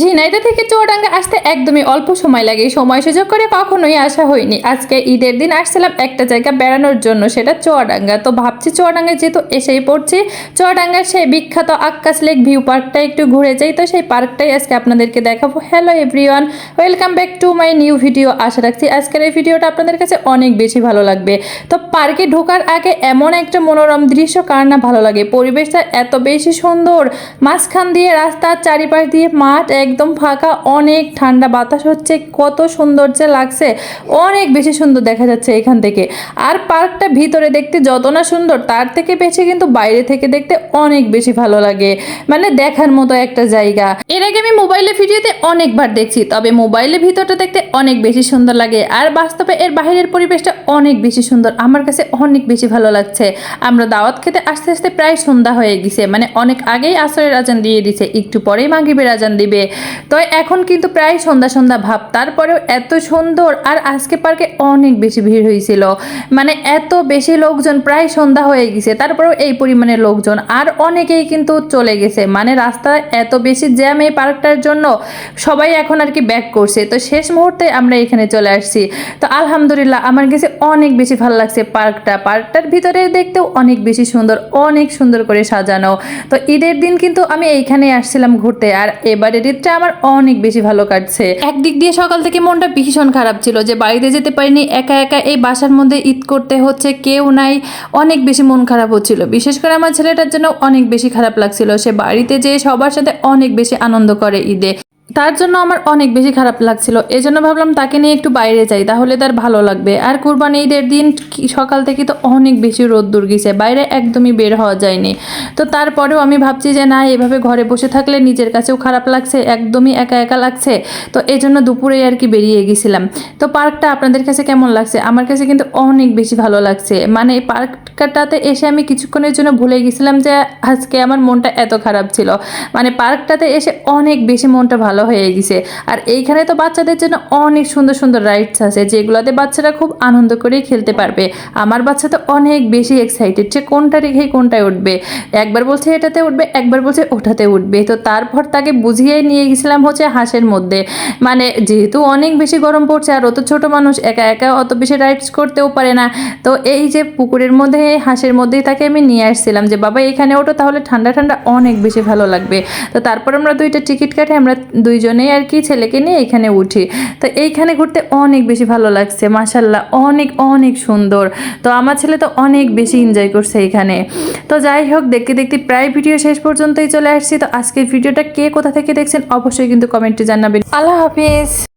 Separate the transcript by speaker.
Speaker 1: ঝিনাইদহ থেকে চুয়াডাঙ্গা আসতে একদমই অল্প সময় লাগে। সময় সুযোগ করে কখনোই আসা হয়নি। আজকে ঈদের দিন আসছিলাম একটা জায়গা বেড়ানোর জন্য, সেটা চুয়াডাঙ্গা। তো ভাবছি চুয়াডাঙ্গা যেহেতু এসেই পড়ছি, চুয়াডাঙ্গার সেই বিখ্যাত আক্কাস লেক ভিউ পার্কটা একটু ঘুরে যাই। তো সেই পার্কটাই আজকে আপনাদেরকে দেখাবো। Hello everyone welcome back to my new video আশা রাখছি আজকের এই ভিডিওটা আপনাদের কাছে অনেক বেশি ভালো লাগবে। তো পার্কে ঢোকার আগে এমন একটা মনোরম দৃশ্য কার না ভালো লাগে? পরিবেশটা এত বেশি সুন্দর। মাঝখান দিয়ে রাস্তার চারিপাশ দিয়ে মাঠ একদম ফাঁকা, অনেক ঠান্ডা বাতাস হচ্ছে, কত সুন্দর যে লাগছে, অনেক বেশি সুন্দর দেখা যাচ্ছে এখান থেকে। আর পার্কটা ভিতরে দেখতে যত না সুন্দর, তার থেকে বেশি কিন্তু বাইরে থেকে দেখতে অনেক বেশি ভালো লাগে। মানে দেখার মতো একটা জায়গা। এর আগে আমি মোবাইলে ভিডিওতে অনেকবার দেখছি, তবে মোবাইলে ভিতরটা দেখতে অনেক বেশি সুন্দর লাগে। আর বাস্তবে এর বাইরের পরিবেশটা অনেক বেশি সুন্দর, আমার কাছে অনেক বেশি ভালো লাগছে। আমরা দাওয়াত খেতে আস্তে আস্তে প্রায় সন্ধ্যা হয়ে গেছে মানে অনেক আগেই আসরের আজান দিয়ে দিছে, একটু পরেই মাগরিবের আজান দিবে। তো এখন কিন্তু প্রায় সন্ধ্যা সন্ধ্যা ভাব। তারপরেও এত সুন্দর আর আজকে পার্কে অনেক বেশি ভিড় হয়েছিল। মানে এত বেশি লোকজন প্রায় সন্ধ্যা হয়ে গেছে, তারপরেও এই পরিমাণে লোকজন আর অনেকেই কিন্তু চলে গেছে। মানে রাস্তায় এত বেশি জ্যাম এই পার্কটার জন্য সবাই এখন আর কি ব্যাক করছে। তো শেষ মুহূর্তে আমরা এখানে চলে আসছি। তো আলহামদুলিল্লাহ আমার কাছে অনেক বেশি ভালো লাগছে পার্কটা। পার্কটার ভিতরে দেখতেও অনেক বেশি সুন্দর, অনেক সুন্দর করে সাজানো। তো ঈদের দিন কিন্তু আমি এইখানে আসছিলাম ঘুরতে। আর এবারের ঈদটা আমার অনেক বেশি ভালো কাটছে। একদিক দিয়ে সকাল থেকে মনটা ভীষণ খারাপ ছিল যে বাড়িতে যেতে পারিনি, একা একা এই বাসার মধ্যে ঈদ করতে হচ্ছে, কেউ নাই, অনেক বেশি মন খারাপ হচ্ছিল। বিশেষ করে আমার ছেলেটার জন্য অনেক বেশি খারাপ লাগছিল। সে বাড়িতে যেয়ে সবার সাথে অনেক বেশি আনন্দ করে ঈদে। তার জন্য আমার অনেক বেশি খারাপ লাগছিল। এজন্য ভাবলাম তাকে নিয়ে একটু বাইরে যাই, তাহলে তার ভালো লাগবে। আর কুরবানি ঈদের দিন সকাল থেকে তো অনেক বেশি রোদ্দুর গেছে, বাইরে একদমই বের হওয়া যায়নি। তো তারপরেও আমি ভাবছি যে, না, এভাবে ঘরে বসে থাকলে নিজের কাছেও খারাপ লাগছে, একদমই একা একা লাগছে। তো এই জন্য দুপুরে আর কি বেরিয়ে গেছিলাম। তো পার্কটা আপনাদের কাছে কেমন লাগছে? আমার কাছে কিন্তু অনেক বেশি ভালো লাগছে। মানে পার্কটাতে এসে আমি কিছুক্ষণের জন্য ভুলে গেছিলাম যে, আজকে আমার মনটা এত খারাপ ছিল। মানে পার্কটাতে এসে অনেক বেশি মনটা ভালো হয়ে গেছে। আর এইখানে তো বাচ্চাদের জন্য অনেক সুন্দর সুন্দর রাইডস আছে, যেগুলোতে বাচ্চারা খুব আনন্দ করেই খেলতে পারবে। আমার বাচ্চা তো অনেক বেশি এক্সাইটেড যে কোনটা রেখে কোনটায় উঠবে। একবার বলছে এটাতে উঠবে, একবার বলছে ওঠাতে উঠবে। তো তারপর তাকে বুঝিয়ে নিয়ে গেছিলাম হচ্ছে হাঁসের মধ্যে। মানে যেহেতু অনেক বেশি গরম পড়ছে আর অত ছোট মানুষ, একা একা অত বেশি রাইডস করতেও পারে না। তো এই যে পুকুরের মধ্যে, হাঁসের মধ্যেই তাকে আমি নিয়ে আসছিলাম যে, বাবা, এখানে ওঠো তাহলে ঠান্ডা ঠান্ডা অনেক বেশি ভালো লাগবে। তো তারপর আমরা দুইটা টিকিট কাটে, আমরা দুইজনেই আর কি ছেলেকে নিয়ে এখানে উঠি। তো এইখানে ঘুরতে অনেক বেশি ভালো লাগছে মাসাল্লাহ অনেক অনেক সুন্দর। তো আমার ছেলে তো অনেক বেশি এনজয় করছে এখানে। তো যাই হোক, দেখতে দেখতে প্রায় ভিডিও শেষ পর্যন্তই চলে আসছি। তো আজকের ভিডিওটা কে কোথা থেকে দেখছেন অবশ্যই কিন্তু কমেন্টে জানাবেন। আল্লাহ হাফিজ।